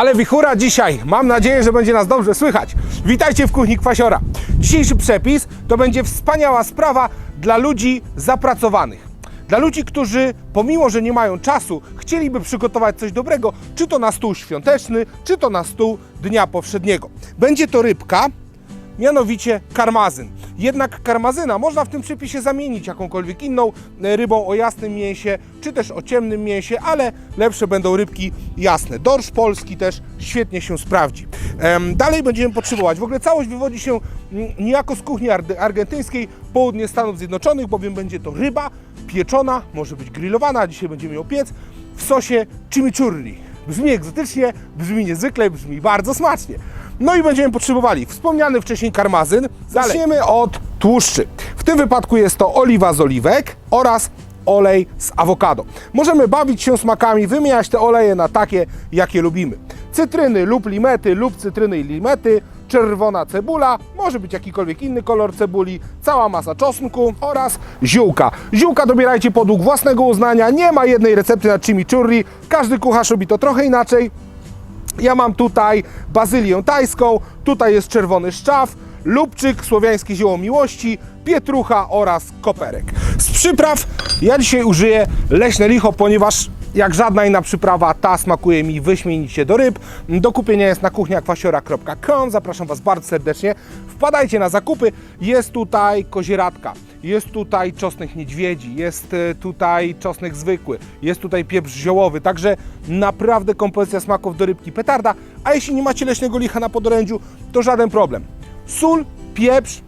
Ale wichura dzisiaj. Mam nadzieję, że będzie nas dobrze słychać. Witajcie w kuchni Kwasiora. Dzisiejszy przepis to będzie wspaniała sprawa dla ludzi zapracowanych. Dla ludzi, którzy pomimo, że nie mają czasu, chcieliby przygotować coś dobrego, czy to na stół świąteczny, czy to na stół dnia powszedniego. Będzie to rybka, mianowicie karmazyn. Jednak karmazyna można w tym przepisie zamienić jakąkolwiek inną e, rybą o jasnym mięsie, czy też o ciemnym mięsie, ale lepsze będą rybki jasne. Dorsz polski też świetnie się sprawdzi. Dalej będziemy potrzebować, w ogóle całość wywodzi się mm, niejako z kuchni ar- argentyńskiej, południe Stanów Zjednoczonych, bowiem będzie to ryba pieczona, może być grillowana, dzisiaj będziemy ją piec, w sosie chimichurri. Brzmi egzotycznie, brzmi niezwykle, brzmi bardzo smacznie. No i będziemy potrzebowali wspomniany wcześniej karmazyn. Zaczniemy od tłuszczy. W tym wypadku jest to oliwa z oliwek oraz olej z awokado. Możemy bawić się smakami, wymieniać te oleje na takie, jakie lubimy. Cytryny lub limety lub cytryny i limety, czerwona cebula, może być jakikolwiek inny kolor cebuli, cała masa czosnku oraz ziółka. Ziółka dobierajcie podług własnego uznania, nie ma jednej recepty na chimichurri, każdy kucharz robi to trochę inaczej. Ja mam tutaj bazylię tajską, tutaj jest czerwony szczaw, lubczyk, słowiańskie zioło miłości, pietrucha oraz koperek. Z przypraw ja dzisiaj użyję leśne licho, ponieważ jak żadna inna przyprawa, ta smakuje mi wyśmienicie do ryb. Do kupienia jest na kuchniakwasiora.com. Zapraszam Was bardzo serdecznie. Wpadajcie na zakupy. Jest tutaj kozieradka, jest tutaj czosnek niedźwiedzi, jest e, tutaj czosnek zwykły, jest tutaj pieprz ziołowy, także naprawdę kompozycja smaków do rybki petarda. A jeśli nie macie leśnego licha na podorędziu, to żaden problem. Sól, pieprz,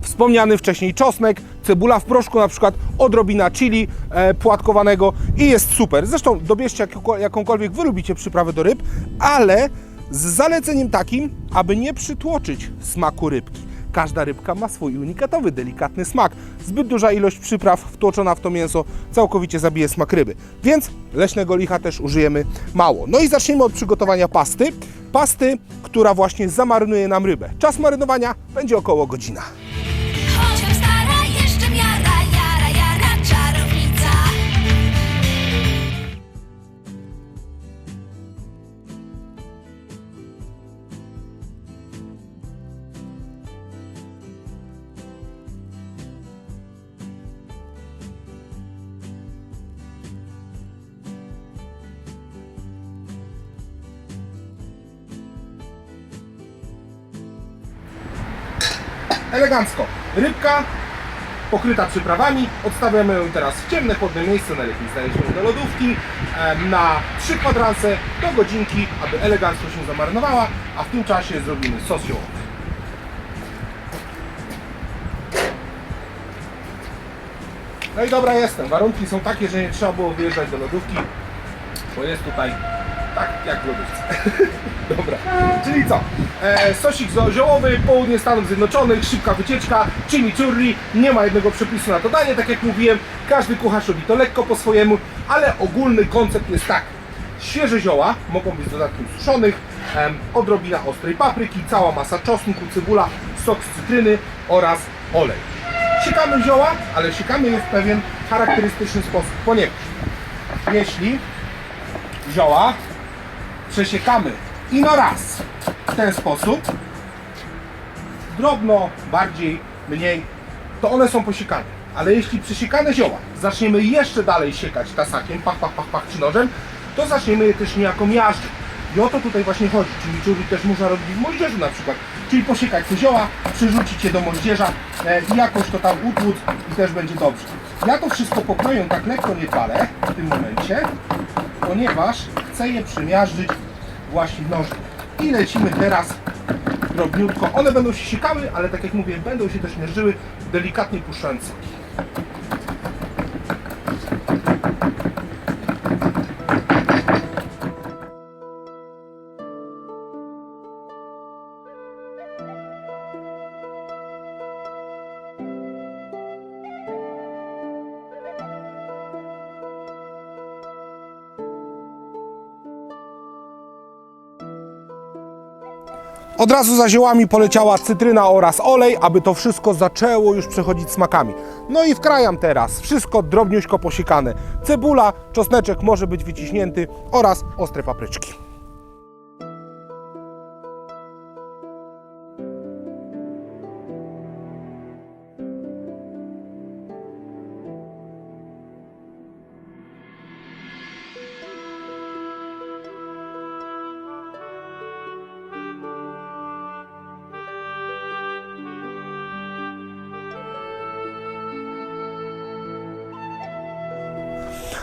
wspomniany wcześniej czosnek, cebula w proszku, na przykład odrobina chili e, płatkowanego i jest super. Zresztą dobierzcie jakiego- jakąkolwiek wy lubicie przyprawę do ryb, ale z zaleceniem takim, aby nie przytłoczyć smaku rybki. Każda rybka ma swój unikatowy, delikatny smak. Zbyt duża ilość przypraw wtłoczona w to mięso całkowicie zabije smak ryby. Więc leśnego licha też użyjemy mało. No i zacznijmy od przygotowania pasty. Pasty, która właśnie zamarynuje nam rybę. Czas marynowania będzie około godzina. Elegancko. Rybka pokryta przyprawami. Odstawiamy ją teraz w ciemne, chłodne miejsce, najlepiej znaleźć ją do lodówki na 3 kwadranse do godzinki, aby elegancko się zamarynowała, a w tym czasie zrobimy sos ziołowy. No i dobra jestem. Warunki są takie, że nie trzeba było wyjeżdżać do lodówki, bo jest tutaj tak jak w lodówce. Dobra, czyli co? E, sosik ziołowy, południe Stanów Zjednoczonych, szybka wycieczka, chimichurri, nie ma jednego przepisu na to danie, tak jak mówiłem, każdy kucharz robi to lekko po swojemu, ale ogólny koncept jest taki. Świeże zioła mogą być dodatkiem suszonych, em, odrobina ostrej papryki, cała masa czosnku, cebula, sok z cytryny oraz olej. Siekamy zioła, ale siekamy je w pewien charakterystyczny sposób, ponieważ jeśli zioła przesiekamy ino raz w ten sposób, drobno, bardziej, mniej, to one są posiekane. Ale jeśli przesiekane zioła zaczniemy jeszcze dalej siekać tasakiem, pach, pach, pach, pach, czy nożem, to zaczniemy je też niejako miażdżyć. I o to tutaj właśnie chodzi. Czyli czuri też można robić w moździerzu na przykład. Czyli posiekać te zioła, przerzucić je do moździerza e, i jakoś to tam utłuc i też będzie dobrze. Ja to wszystko pokroję tak lekko niedbale w tym momencie, ponieważ chcę je przemiażdżyć właśnie nożem. I lecimy teraz drobniutko. One będą się siekały, ale tak jak mówię, będą się też mierzyły, delikatnie puszczając soki. Od razu za ziołami poleciała cytryna oraz olej, aby to wszystko zaczęło już przechodzić smakami. No i wkrajam teraz wszystko drobniuśko posiekane. Cebula, czosneczek może być wyciśnięty oraz ostre papryczki.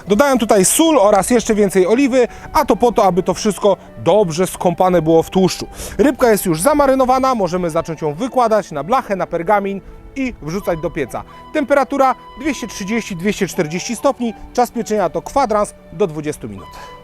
Dodaję tutaj sól oraz jeszcze więcej oliwy, a to po to, aby to wszystko dobrze skąpane było w tłuszczu. Rybka jest już zamarynowana, możemy zacząć ją wykładać na blachę, na pergamin i wrzucać do pieca. Temperatura 230-240 stopni, czas pieczenia to kwadrans do 20 minut.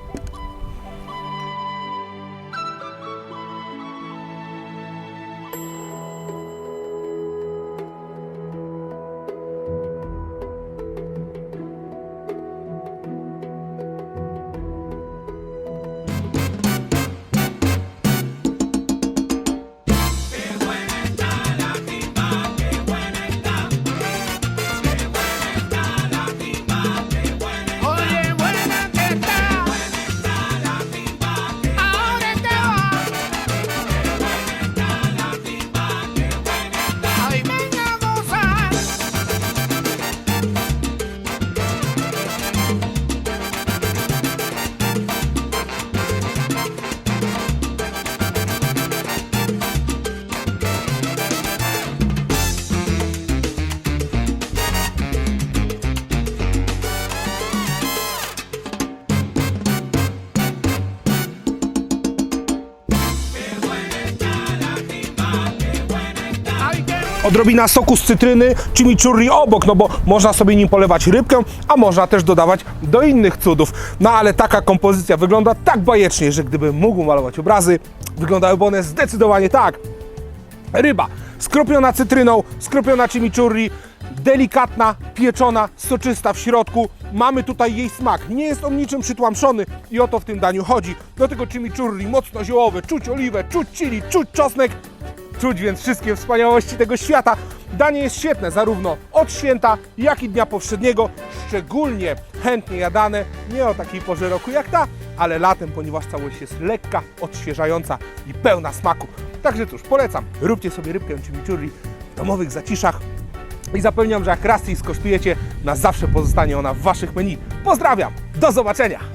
Odrobina soku z cytryny, chimichurri obok, no bo można sobie nim polewać rybkę, a można też dodawać do innych cudów. No ale taka kompozycja wygląda tak bajecznie, że gdybym mógł malować obrazy, wyglądałyby one zdecydowanie tak. Ryba skropiona cytryną, skropiona chimichurri, delikatna, pieczona, soczysta w środku. Mamy tutaj jej smak. Nie jest on niczym przytłamszony i o to w tym daniu chodzi. Do tego chimichurri mocno ziołowe, czuć oliwę, czuć chili, czuć czosnek. Czuć więc wszystkie wspaniałości tego świata. Danie jest świetne zarówno od święta, jak i dnia powszedniego. Szczególnie chętnie jadane, nie o takiej porze roku jak ta, ale latem, ponieważ całość jest lekka, odświeżająca i pełna smaku. Także cóż, polecam. Róbcie sobie rybkę chimichurri w domowych zaciszach i zapewniam, że jak raz jej skosztujecie, na zawsze pozostanie ona w Waszych menu. Pozdrawiam, do zobaczenia!